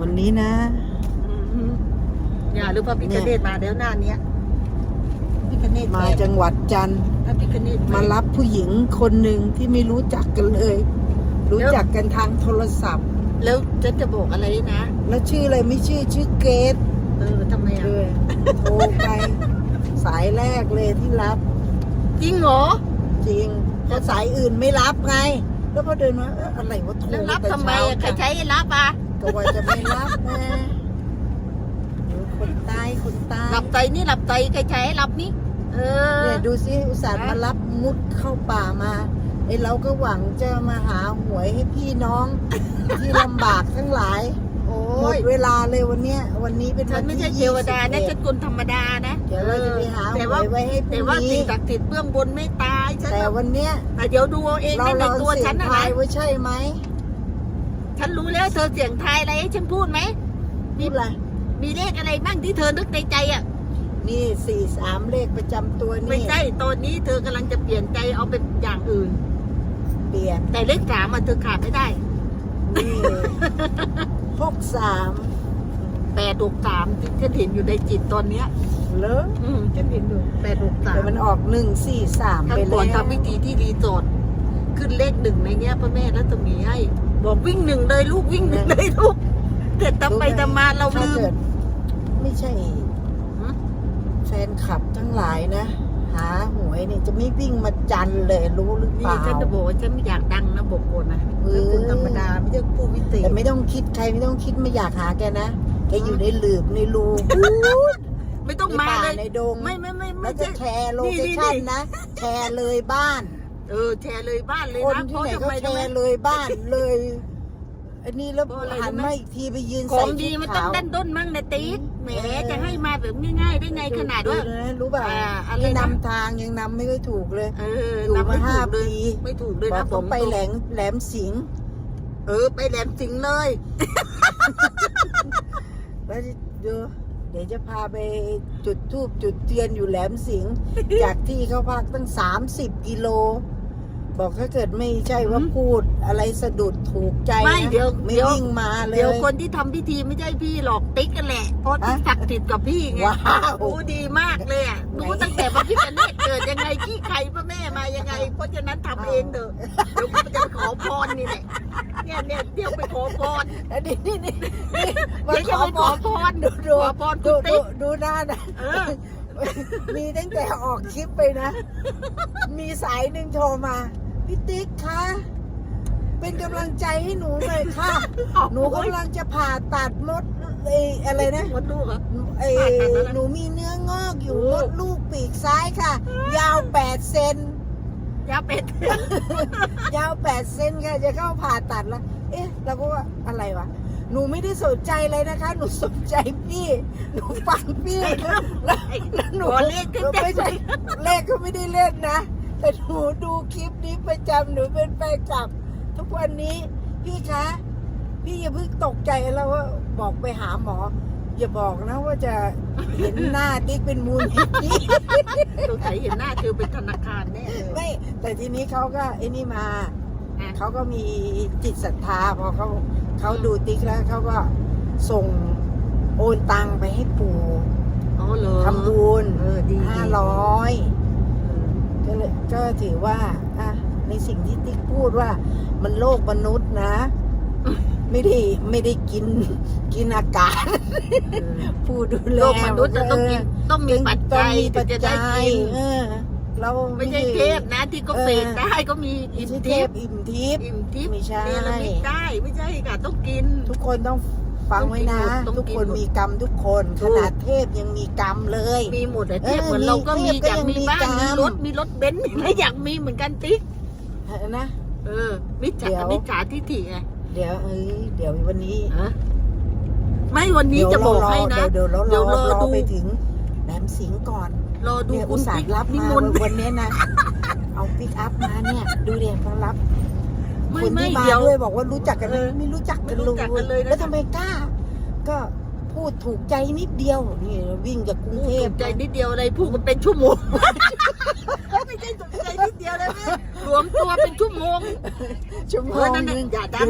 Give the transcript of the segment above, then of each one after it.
วันนี้นะอืมอย่าหรือพระพิคเนตมาแล้วหน้าเนี้ยพิคเนตมาจังหวัดจันทร์พระพิคเนตมารับผู้หญิงคนหนึ่งที่ไม่รู้จักกันเลย รู้จักกันทางโทรศัพท์ แล้วจะจะบอกอะไรนะ แล้วชื่ออะไรไม่ชื่อชื่อเกตเออทำไมอะเลยโทรไปสายแรกเลยที่รับ จริงเหรอ จริงเพราะสายอื่นไม่รับไงแล้วพอเดินมาเอ๊ะอะไรวะโทรแล้วรับแต่ทำไมเช้าอะใครจังใช้ให้รับอะ ก็ว่าจะไม่รับนะเดี๋ยวคนใต้คนใต้หลับใจนี่หลับใจใครใช้ให้รับนี่ เออเนี่ยดูสิอุตส่าห์ฮะมารับมุดเข้าป่ามาไอเราก็หวังจะมาหาหวยให้พี่น้องที่ลำบากทั้งหลายโอ้หมดยเวลาเลยวันเนี้ยวันนี้เป็นฉัวันนไม่ที่ใช่เทวดานะ21ฉันคนธรรมดานะเดี๋ยวเราจะไปหาหแต่วว่ายไว้ให้พแต่รุ่งว่านี้สิ่งศักดิ์สิทธิ์เบื้องบนไม่ตายฉันแต่น่ะวันเนี้ยแต่เดี๋ยวดูเอาเองเรานะในเราตัวเสียฉังนนะทายนะว่าใช่ไหม ฉันรู้แล้วเธอเสียงทายอะไรให้ฉันพูดไหมพูดอะไรมีเลขอะไรบ้างที่เธอนึกในใจอะ นี่สี่สามเลขประจำตัวไม่นี่ใช่ตอนนี้เธอกำลังจะเปลี่ยนใจเอาเป็นอย่างอื่น เปลี่ยนแต่เลขสามอะเธอขาดไม่ได้นี่ หกสามแปดหกสามที่ฉันเห็นอยู่ในจิตตอนเนี้ยเลออืมฉันเห็นอยู่แปดหกสาแต่มมันออกหนึ่งสี่สามครั้ไปงก่แล้อนวทำพิธีที่รีสอร์ทขึ้นเลขหนึ่งในเนี้ยพระแม่รัตมีให้ บอกวิ่งหนึ่งเลยลูกวิ่งหนึ่งเลยลูกแต่ทำไปทำมาเราถ้าลืมเกิดไม่ใช่หืมแฟนคลับทั้งหลายนะ หาหวยเนี่ยจะไม่วิ่งมาจันทร์เลยรู้หรือเปนี่ล่า ฉันจะบอกว่าฉันไม่อยากดังนะบอกก่อนนะเออฉันคนธรรมดาไม่ใช่ผู้วิเศษแต่ไม่ต้องคิดใครไม่ต้องคิดไม่อยากหาแกนะแกอยู่ในหลืบในรูพูดไม่ต้องในมาป่าเลยในดงไม่ไม่ไม่ไม่แล้วจะใช่ แชร์โลนี่เคนี่ชั่นนี่ นะ แชร์เลยบ้าน เออแชร์เลยบ้านเลยคนนะที่เพราะไหนทำก็ไมแชทำไมร์เลยบ้านเลย อันนี้แล้วเพราะอะไรหันรู้ไหมมาอีกทีไปยืนขอใส่งชุดีดมันต้องขาวดันด้นมั่งนะติ๊กแหมเออ จะให้มาแบบง่ายๆได้ไงขนาดว่า นะรู้ป่ะอ่าอะไรนี่นะนำทางยังนำไม่ค่อยถูกเลย เอออยู่นับมาไม่ห้าถูกเลยปีไม่ถูกเลยบอนะกผต้องมไปแหลมแหลมสิงห์เออไปแหลมสิงห์เลย แล้วเดี๋ยวเดี๋ยวจะพาไปจุดทูบจุดเทียนอยู่แหลมสิงห์ จากที่เขาพักตั้ง 30 กิโล บอกถ้าเกิดไม่ใช่ว่าพูดอะไรสะดุดถูกใจไม่นะเดี๋ยวไม่เดี๋ยววิ่งมาเลยเดี๋ยวคนที่ทำพิธีไม่ใช่พี่หรอกติ๊กกันแหละเพราะที่ฮะศักดิ์สิทธิ์กับพี่ไงว้าวรู้ดีมากเลยอะรู้ตั้งแต่พระพิฆเนศเกิดยังไงขี้ใครพระแม่มายังไง เพราะฉะนั้นทำเองเถอะเดี๋ยวก็จะไปขอพรนี่แหละเนี่ยเนี่ยเที่ยวไปขอพรอันนี้นี่นี่นี่มาเดี๋ยวขจะอไปบขออกพรดูดูขอพรคุดูณดูติ๊กดูหน้านะเออ มีตั้งแต่ออกคลิปไปนะ มีสายหนึ่งโทรมาพี่ติ๊กคะเป็นกำลังใจให้หนูหน่อยค่ะ หนูกำลังจะผ่าตัดมดเอออะไรนะมดลูกเหรอเอผ่าตัดอะไรหนูมีเนื้องอกอยู่โอ้มดลูกปีกซ้ายค่ะ ยาว8เซนยาเป็ดยาว8เซนค่ะจะเข้าผ่าตัดแล้ว เอ๊ะ เราก็ว่าอะไรวะ หนูไม่ได้สนใจเลยนะคะ หนูสนใจพี่ หนูฟังพี่แล้วแล้วหนูขอเลขกันจังไม่ใช่เลขก็ไม่ได้เล่นนะ แต่หนูดูคลิปนี้ประจำหนูเป็นแฟนคลับ ทุกวันนี้พี่คะ พี่อย่าเพิ่งตกใจแล้วว่าบอกไปหาหมอ อย่าบอกนะว่าจะเห็นหน้าติ๊กเป็นมูลนิธิ สงสัยเห็นหน้าเธอเป็นธนาคารแน่เลย ไม่แต่ทีนี้เขาก็ไอ้นี่มา อะ เขาก็มีจิตศรัทธาพอเขา เขาดูติ๊กแล้วเขาก็ส่งโอนตังไปให้ปู่อ๋อเหรอทำบุญเออดีห้าร้อยก็เลยก็ถือว่าอะในสิ่งที่ติ๊กพูดว่ามันโลกมนุษย์นะ ไม่ได้ไม่ได้กินกินอากาศผู้ดูแลโลกมนุษย์จะต้องกินต้องมีปัจจัยต้องมีปัจถึงจะจัได้ยกิน เออเราไม่ใช่เทพนะที่ก็เฟดได้ก็มีอิอิ่นมเททิพพย์อิ่มทิพย์อิ่มทิพย์ไม่ใช่เนรมิตได้ไม่ใช่ค่ะต้องกิน ทุกคนต้องฟังไว้นะต้องกินหมดทุกคนต้องกินหมดมีกรรมทุกคนถูขกนาดเทพยังมีกรรมเลย มีหมดอะเออเทพเหมือนมีเราก็มีเทพก็อยากยังมีมีบ้านกรรมมีรถมีรถเบนซ์มีอะไรอยากมีเหมือนกันติ๊กนะเออมิจฉาเดี๋ยวมิจฉาทิฏฐิไงเดี๋ยวเอ้ยเดี๋ยววันนี้ฮะไม่วันนี้เดี๋ยวจะบอกเราให้นะ เดี๋ยวเดี๋ยวเดี๋เรายวรอรอดูไปถึงแหลมสิงห์ก่อน รอดูเนี่ยคุอุณตส่าติ๊กห์รับนิมามนต์วันนี้นะ เอาปิกอัพมาเนี่ย ดูเดี๋ยวเขารับไม่คนไม่ที่มาเดี๋ยว ด้วยบอกว่ารู้จักกันไหมเออไม่รู้จักกันไม่รู้จักกันเลยนะ แล้วทำไมกล้า ก็พูดถูกใจนิดเดียวนี่วิ่งจากกรุงพูดเทพถูกใจนิดเดียวอะไรพูดกันเป็นชั่วโมง ไม่ใช่ถูกใจนิดเดียวเลยแม่รวมตัวเป็นชั่วโมงชั่วโมเอองนั่นนึน่ะงอย่าดัน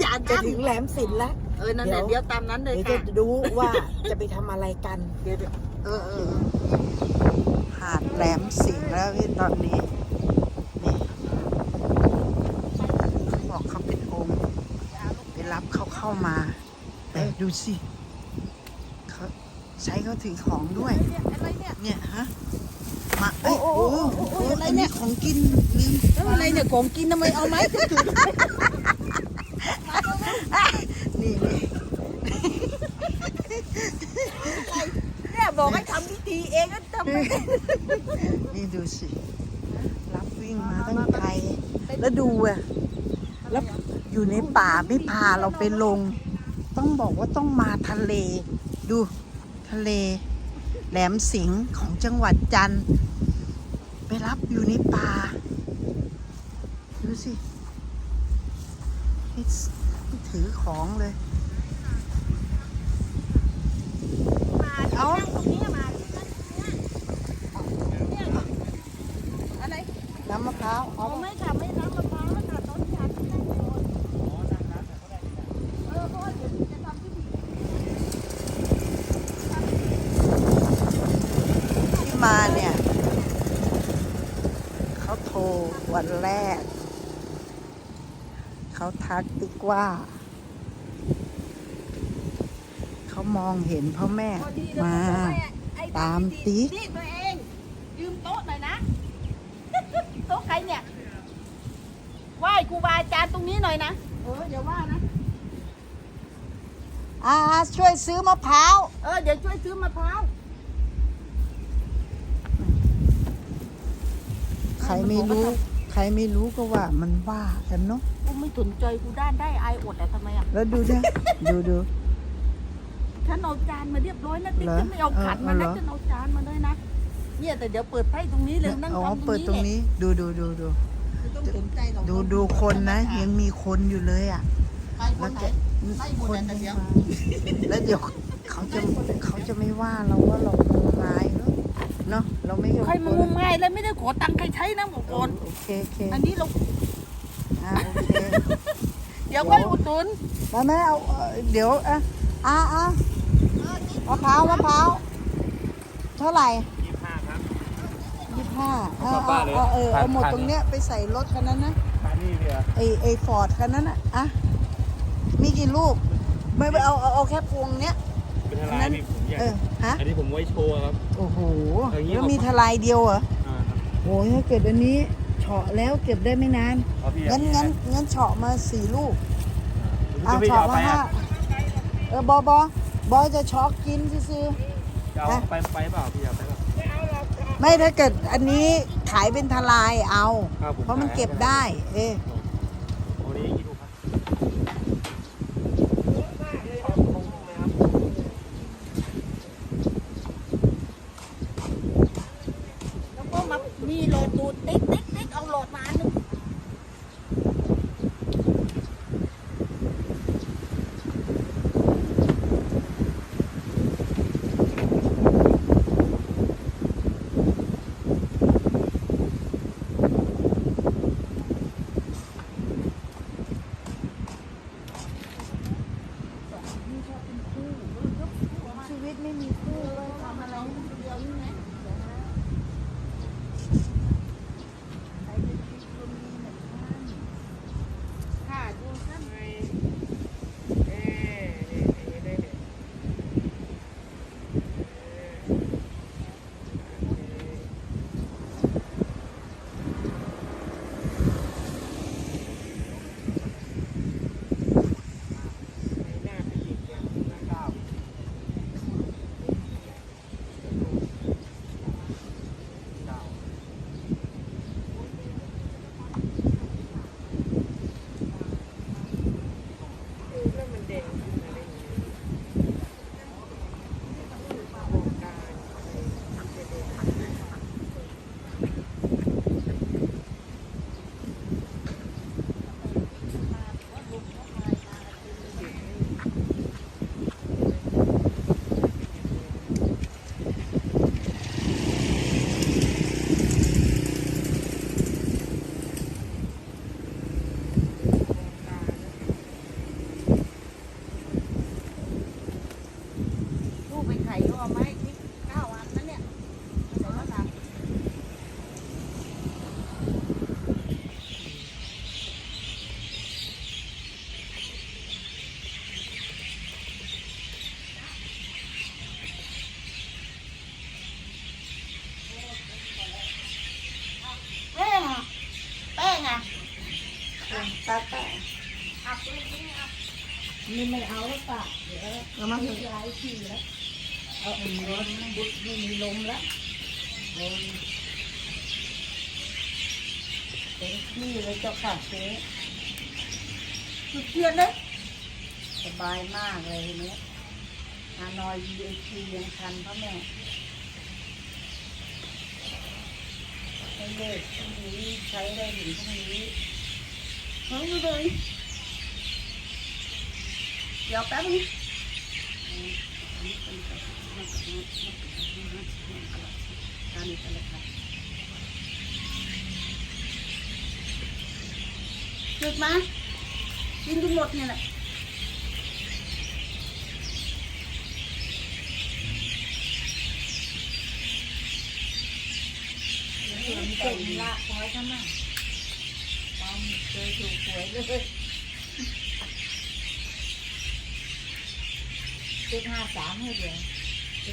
อย่าจะดันถึงแหลมสินแล้วเเออนั่นแหละเดี๋เดี๋ยยว วตามนั้นเลยเดี๋ยวค่ะจะดูว่าจะไปทำอะไรกัน เดี๋ยวเดี๋ยวเออเออหาดแหลมสิงห์แล้วพี่ตอนนี้นี่เขาบอกเขาเป็นองค์ไปรับเขาเข้ามาแต่ดูสิเขาใช้เขาถือของด้วยอะไรเนี่ยเนี่ยฮะมาเอ้ยโอ้โอ้โอ้โหโอ้โอ้อะไรเนี่ยของกินลืมแล้วอะไรเนี่ยของกินทำไมเอาไม้จุดนี่นี่เนี่ย บอกให้ทำพิธีเองก็ทำไม่ได้นี่ดูสิ รับวิ่งมาตั้งไกลแล้วดูอะแล้วอยู่ในป่าไม่พาเราไปลง ต้องบอกว่าต้องมาทะเล ดูทะเล แหลมสิงห์ของจังหวัดจันทร์ไปรับอยู่ในป่า ดูสินี่นี่ถือของเลย เอาตรงนี้มาอะไรน้ำมะพร้าวเอาไม่ค่ะไม่น้ำมะพร้าวค่ะต้นชาที่นั่นโดนเออเพราะว่าเดี๋ยวจะทำพิธีที่มาเนี่ย เขาโทรวันแรก เขาทักติ๊กว่า เขามองเห็นพ่อแม่พอดีเลยมาไอ้ตามติ๊กนี่ตัวเองยืมโต๊ะหน่อยนะโต๊ะใครเนี่ยไหว้ครูบาอาจารย์ตรงนี้หน่อยนะเออเดี๋ยวว่านะอาช่วยซื้อมะพร้าวเออเดี๋ยวช่วยซื้อมะพร้าวใครไม่รู้ ใครไม่รู้ก็ว่ามันว่ากันเนาะกูไม่สนใจกูด้านได้ไอายอดแต่ทำไมอะแล้วดูนะดูดู ฉันเอาจานมาเรียบร้อยนะติ๊กเหรอฉันไม่เอาขันมาเออนะเหรอ ฉันเอาจานมาเลยนะ เนี่ยแต่เดี๋ยวเปิดไพ่ตรงนี้เลยนั่งอ๋อทำตรงนี้เปิดตรงนี้ดูดูดูดูไม่ต้องสนใจหรอกดูดูคนนะ ยังมีคนอยู่เลยอะไปคนไหนไล่หมดคนแต่ที่เดี๋ยวมาแล้วเดี๋ยวเขาจะเขาจะไม่ว่าเราว่าเราโกงงายเนาะเนาะเราไม่ใครมางมงายแล้วไม่ได้ขอตังค์ใครใช้นะบอกก่อนโอเคโอเคอันนี้เราอ่าโอเค เดี๋ยวค่อยอุดหนุน มาแม่เอาเอ่อเดี๋ยวอะอะอะ มะพร้าวมะพร้าวเท่าไหร่ยี่ห้าครับ ยี่ห้าเอาเอาเอาป้าเลยเอาเออพันเอาหมดพันตรงเนี้ยไปใส่รถคันนั้นนะปานี่เรือไอไอฟอร์ดคันนั้นอะอะมีกี่ลูก ไม่ไปเอาเอาเอาแค่พวงเนี้ย เป็นทอันลานั้ยนนี่ผมอยากเออฮะ อันนี้ผมไว้โชว์ครับ โอ้โหอย่างนี้แล้วเอามีมีทลายเดียวเหรออ่าครับโอ้ยถ้าเกิดอันนี้เฉาะแล้วเก็บได้ไม่นาน เอาพี่งั้นงั้นงั้นเฉาะมาสี่ลูกอ่าเอาพี่จะเฉาะเอามาไปห้าอะเออบอบอ บอจะช็อกกินซื้อจะเอาไปไปเปล่าพี่เอาไปเปล่า ๆไม่ถ้าเกิดอันนี้ขายเป็นทลายเอา ครับผมเพราะมันเก็บได้ เออโอ้ ข่ก็เอาไม้ที่เก้าอันนั้นเนี่ยใส่มะนาวแป้งอะแป้งอะตาตานี่ไม่เอาแล้วป่ะเดี๋ยวเอามาเถอะ ย้ายที่แล้ว เอาอันนี้รถบุดไม่มีลมล้วลมเป็นที่เลยเจ้าค่ะเจ๊จุดเทียนเลยสบายมากเลยเนี้ยฮานอย VIP ยังทันพ่อแม่ให้เลขพรุ่งนี้ใช้ได้ถึงพรุ่งนี้เอาเลยเดี๋ยวแป๊บนึง จุดมากินจนหมดเนี่ยแหละเห็นเก่งละคอยทำไมมองเคยถูกหวยเลยชุดห้าสามให้เดียว พี่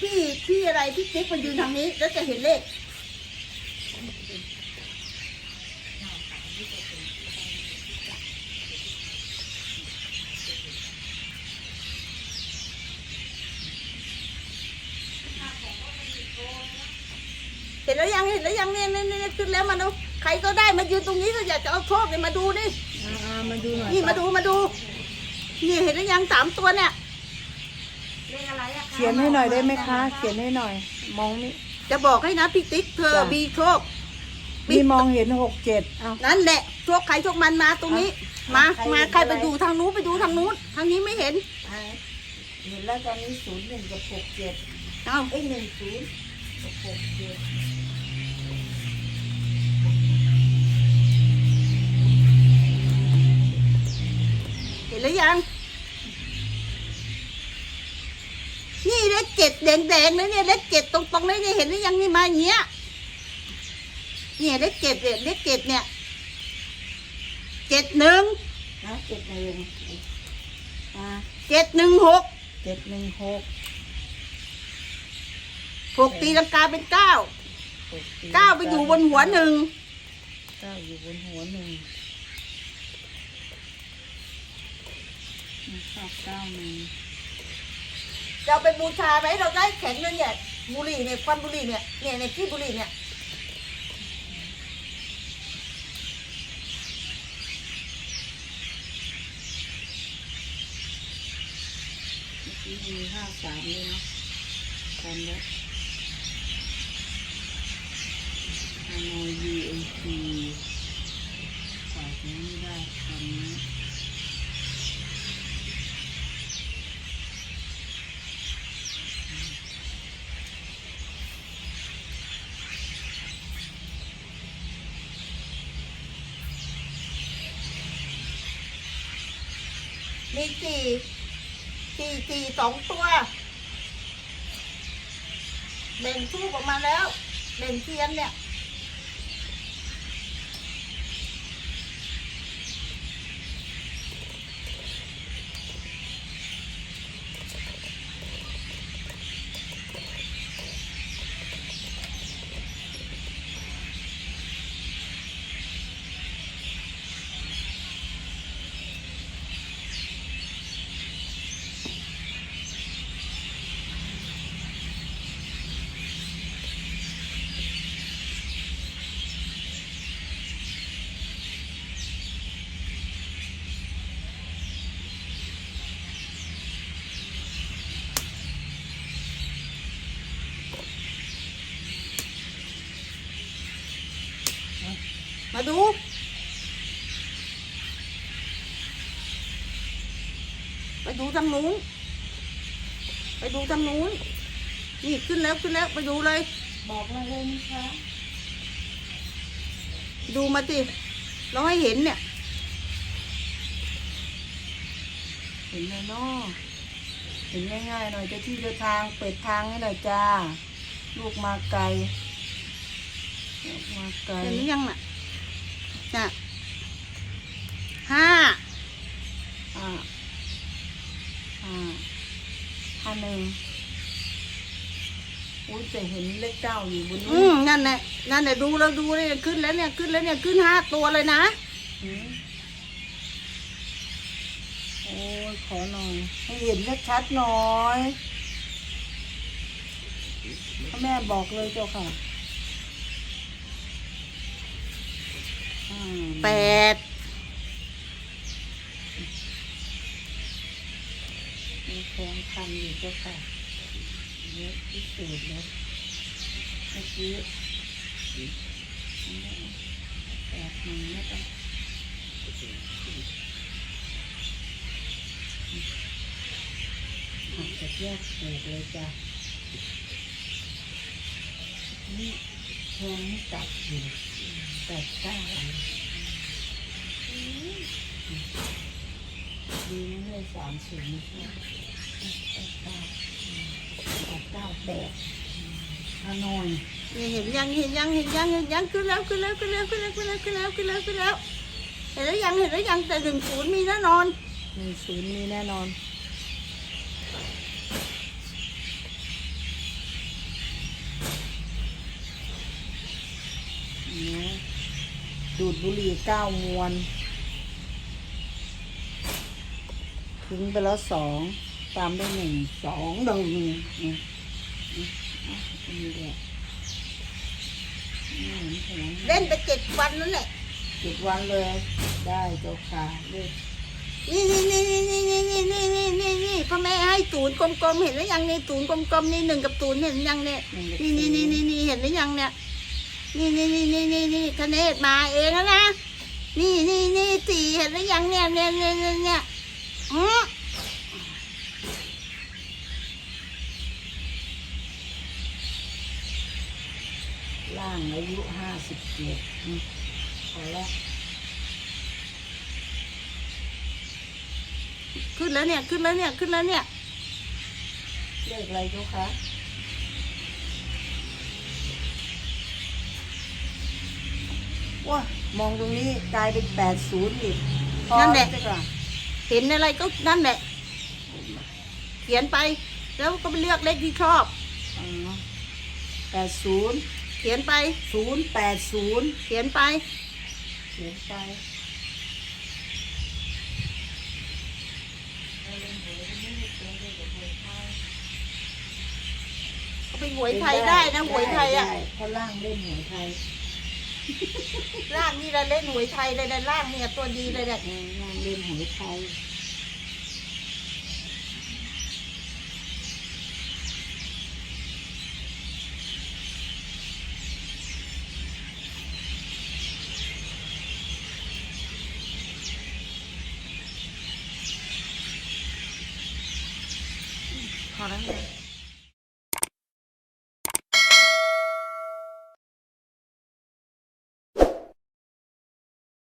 พี่พี่อะไรพี่ติ๊กมันยืนทางนี้ แล้วจะเห็นเลขเห็นแล้วยังเห็นแล้วยังเนี่ยเนี่ยเนี่ยขึ้นแล้วมาดู ใครก็ได้มายืนตรงนี้ก็อยากจะเอาโชคเนี่ยมาดูนี่ อ่ามาดูหน่อยนี่มาดูมาดู นี่เห็นแล้วยังสามตัวเนี่ยเลขอะไรอะคะเขียนให้หน่อยได้ไหมคะ เขียนให้หน่อย มองไม่จะบอกให้นะพี่ติ๊กเธอจ้ะ มีโชคมีมองเห็นหกเจ็ดเอา นั่นแหละโชคใครโชคมันมาตรงนี้อะมา ใครมาเห็นใครอะไรไปดูทางนู้นไปดูทางนู้น ทางนี้ไม่เห็น อ่าเห็นแล้วตอนนี้ศูนย์หนึ่งกับหกเจ็ดเอาเอ้ยหนึ่งศูนย์กับหกเจ็ด เห็นแล้วยัง นี่เลขเจ็ดแดงแดงๆเลยเนี่ยเลขเจ็ดตรงตรงๆเลยเนี่ยเห็นหรือยังนี่มาอย่างเงี้ย เนี่ยเลขเจ็ดเนี่ยเลขเจ็ดเนี่ยเจ็ดหนึ่งนะเจ็ดหนึ่งอ่าเจ็ดหนึ่งหกเจ็ดหนึ่งหกหกตีลังกาเป็นเก้าหกสี่เก้าไปอยู่บนหัวหนึ่งเก้าอยู่บนหัวหนึ่ง ชอบเก้าหนึ่งจะเอาไปบูชาไหมเราได้แข็งเลยเนี่ยบุหรี่เนี่ยควันบุหรี่เนี่ยเนี่ยในที่บุหรี่เนี่ยเมื่อกี้มีห้าสามเลยเนาะทำแล้วฮานอย VIP ฝากนี้ไม่ได้ทำนี้ มีกี่กี่กี่สองตัวเบ่งทูบออกมาแล้วเบ่งเทียนเนี่ย มาดู ไปดูทางนู้น ไปดูทางนู้น นี่ขึ้นแล้วขึ้นแล้วไปดูเลย บอกมาเลยนะคะ ดูมาสิเราให้เห็นเนี่ย เห็นไหมเนาะเห็นง่ายๆหน่อยเจะที่เจะทางเปิดทางให้หน่อยจ้า ลูกมาไกล ลูกมาไกลเห็นหรือยังน่ะ น่ะห้าอ่าอ่าห้าหนึ่งอุ้ยจะเห็นเลขเก้าอยู่บนอืนี้มนั่นแหละนั่นแหละดูแล้วดูเลยขึ้นแล้วเนี่ยขึ้นแล้วเนี่ยขึ้นห้าตัวเลยนะอืมโอ้ยขอหน่อยให้เห็นชัดๆหน่อยพ่อแม่บอกเลยเจ้าค่ะอืม แปดมีแข้งคันอยู่เจ้าค่ะเยอะที่สุดเลยเมื่อกี้แปดหนึ่งแล้วกันหักจากแยกปลูกเลยจ้ะนี่แทงไม่กลับอยู่แปดเก้าอัน ดีนะเลยสามศูนย์แปดเก้าแปดเก้าแปดฮานอยนี่เห็นยังเห็นยังเห็นยังเห็นยังขึ้นแล้วขึ้นแล้วขึ้นแล้วขึ้นแล้วขึ้นแล้วขึ้นแล้วขึ้นแล้วขึ้นแล้วเห็นแล้วยังเห็นแล้วยังแต่หนึ่งศูนย์มีแน่นอนหนึ่งศูนย์มีแน่นอนนะดูดบุหรี่เก้ามวน ทิ้งไปแล้วสองตามด้วยหนึ่งสองหนึ่งนี่นี่อะอันนี้แหละนี่เห็นไหมเล่นไปเจ็ดวันนั่นแหละเจ็ดวันเลย ได้เจ้าค่ะเลขนี่นี่นี่นี่นี่นี่นี่นี่นี่นี่พ่อแม่ให้ศูนย์กลมๆเห็นแล้วยังนี่ศูนย์กลมๆนี่หนึ่งกับศูนย์เห็นยังเนี่ยหนึ่งกับนี่นี่นี่นี่นี่เห็นหรือยังเนี่ยนี่นี่นี่นี่นี่นี่คะเนศมาเองแล้วนะนี่นี่นี่สี่เห็นหรือยังเนี่ยเนี่ยเนี่ยเนี่ยเนี่ยอือ ล่างอายุห้าสิบเจ็ดพอแล้ว ขึ้นแล้วเนี่ย ขึ้นแล้วเนี่ย ขึ้นแล้วเนี่ย เลขอะไรเจ้าคะว้ามองตรงนี้กลายเป็นแปดศูนย์อีกนั่นแหละ เจ้าค่ะเห็นอะไรก็นั่นแหละ เขียนไป แล้วก็ไปเลือกเลขที่ชอบ แปดศูนย์เขียนไป ศูนย์แปดศูนย์เขียนไป เขียนไปเอาไปหวยไทยได้นะหวยไทยอะ ด้เพราะล่างเล่นหวยไทย ร่างนี่เราเล่นหวยไทยเลยนะร่างเนี่ยตัวดีเลยเนี่ยเออล่างเล่นหวยไทย